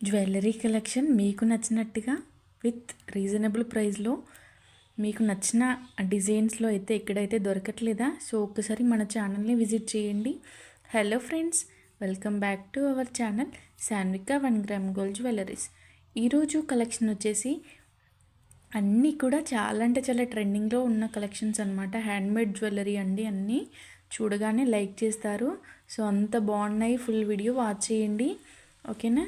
Jewellery collection మీకు నచ్చినట్టుగా with reasonable ప్రైస్లో మీకు నచ్చిన డిజైన్స్లో అయితే ఎక్కడైతే దొరకట్లేదా సో ఒక్కసారి మన ఛానల్ని విజిట్ చేయండి. Hello friends welcome back to our channel Sanvika one gram gold jewelleries ఈరోజు కలెక్షన్ వచ్చేసి అన్నీ కూడా చాలా అంటే చాలా ట్రెండింగ్లో ఉన్న కలెక్షన్స్ అనమాట హ్యాండ్మేడ్ జ్యువెలరీ అండి అన్నీ. చూడగానే లైక్ చేస్తారు. సో అంత బాగున్నాయి. ఫుల్ వీడియో వాచ్ చేయండి. ఓకేనా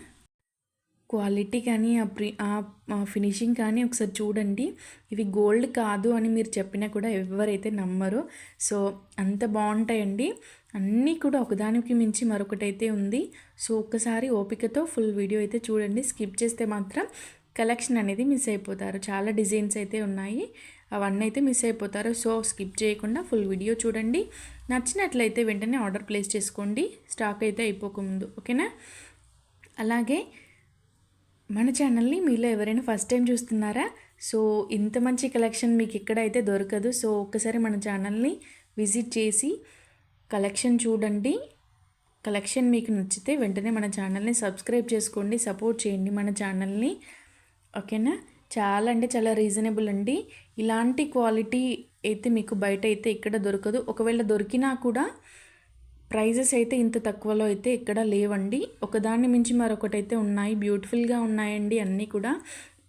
క్వాలిటీ కానీ ఆ ప్రి ఆ ఫినిషింగ్ కానీ ఒకసారి చూడండి. ఇవి గోల్డ్ కాదు అని మీరు చెప్పినా కూడా ఎవరైతే నమ్మరు. సో అంత బాగుంటాయండి. అన్నీ కూడా ఒకదానికి మించి మరొకటైతే ఉంది. సో ఒక్కసారి ఓపికతో ఫుల్ వీడియో అయితే చూడండి. స్కిప్ చేస్తే మాత్రం కలెక్షన్ అనేది మిస్ అయిపోతారు. చాలా డిజైన్స్ అయితే ఉన్నాయి. అవన్నీ అయితే మిస్ అయిపోతారు. సో స్కిప్ చేయకుండా ఫుల్ వీడియో చూడండి. నచ్చినట్లయితే వెంటనే ఆర్డర్ ప్లేస్ చేసుకోండి. స్టాక్ అయితే అయిపోకముందు. ఓకేనా? అలాగే మన ఛానల్ని మీలో ఎవరైనా ఫస్ట్ టైం చూస్తున్నారా? సో ఇంత మంచి కలెక్షన్ మీకు ఎక్కడైతే దొరకదు. సో ఒక్కసారి మన ఛానల్ని విజిట్ చేసి కలెక్షన్ చూడండి. కలెక్షన్ మీకు నచ్చితే వెంటనే మన ఛానల్ని సబ్స్క్రైబ్ చేసుకోండి సపోర్ట్ చేయండి మన ఛానల్ని ఓకేనా చాలా అంటే చాలా రీజనబుల్ అండి. ఇలాంటి క్వాలిటీ అయితే మీకు బయట అయితే ఇక్కడ దొరకదు. ఒకవేళ దొరికినా కూడా ప్రైజెస్ అయితే ఇంత తక్కువలో అయితే ఎక్కడ లేవండి. ఒకదాన్ని మించి మరొకటైతే ఉన్నాయి. బ్యూటిఫుల్గా ఉన్నాయండి అన్నీ కూడా.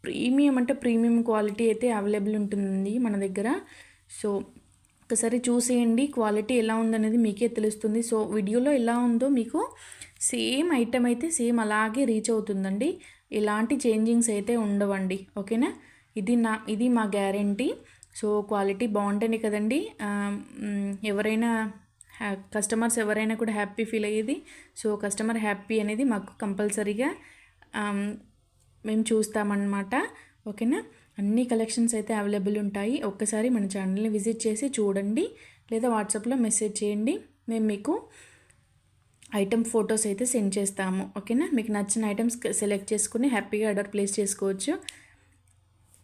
ప్రీమియం అంటే ప్రీమియం క్వాలిటీ అయితే అవైలబుల్ ఉంటుందండి మన దగ్గర. సో ఒకసారి చూసేయండి క్వాలిటీ ఎలా ఉందనేది మీకే తెలుస్తుంది. సో వీడియోలో ఎలా ఉందో మీకు సేమ్ ఐటెం అయితే సేమ్ అలాగే రీచ్ అవుతుందండి. ఎలాంటి చేంజింగ్స్ అయితే ఉండవండి. ఓకేనా? ఇది నా ఇది మా గ్యారంటీ. సో క్వాలిటీ బాగుంటేనే కదండి. ఎవరైనా కస్టమర్స్ ఎవరైనా కూడా హ్యాపీ ఫీల్ అయ్యేది. సో కస్టమర్ హ్యాపీ అనేది మాకు కంపల్సరీగా మేము చూస్తామన్నమాట. ఓకేనా? అన్ని కలెక్షన్స్ అయితే అవైలబుల్ ఉంటాయి. ఒక్కసారి మన ఛానల్ని విజిట్ చేసి చూడండి. లేదా వాట్సాప్లో మెసేజ్ చేయండి. మేము మీకు ఐటమ్ ఫొటోస్ అయితే సెండ్ చేస్తాము. ఓకేనా? మీకు నచ్చిన ఐటమ్స్ సెలెక్ట్ చేసుకుని హ్యాపీగా ఆర్డర్ ప్లేస్ చేసుకోవచ్చు.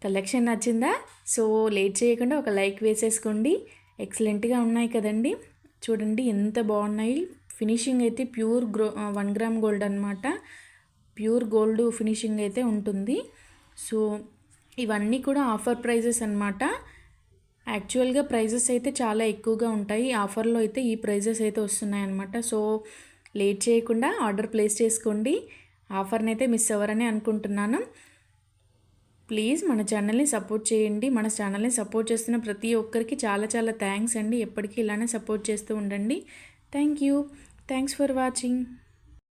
కలెక్షన్ నచ్చిందా? సో లేట్ చేయకుండా ఒక లైక్ వేసేసుకోండి. ఎక్సలెంట్గా ఉన్నాయి కదండి. చూడండి ఎంత బాగున్నాయి. ఫినిషింగ్ అయితే pure grow one gram gold అనమాట ప్యూర్ గోల్డ్ ఫినిషింగ్ అయితే ఉంటుంది. సో ఇవన్నీ కూడా ఆఫర్ ప్రైజెస్ అనమాట యాక్చువల్గా ప్రైజెస్ అయితే చాలా ఎక్కువగా ఉంటాయి. ఆఫర్లో అయితే ఈ ప్రైజెస్ అయితే వస్తున్నాయి అనమాట సో లేట్ చేయకుండా ఆర్డర్ ప్లేస్ చేసుకోండి. ఆఫర్ని అయితే మిస్ అవ్వరని అనుకుంటున్నాను. ప్లీజ్ మన ఛానల్ని సపోర్ట్ చేయండి. మన ఛానల్ని సపోర్ట్ చేస్తున్న ప్రతి ఒక్కరికి చాలా చాలా థ్యాంక్స్ అండి. ఎప్పటికీ ఇలానే సపోర్ట్ చేస్తూ ఉండండి. Thank you. Thanks for watching.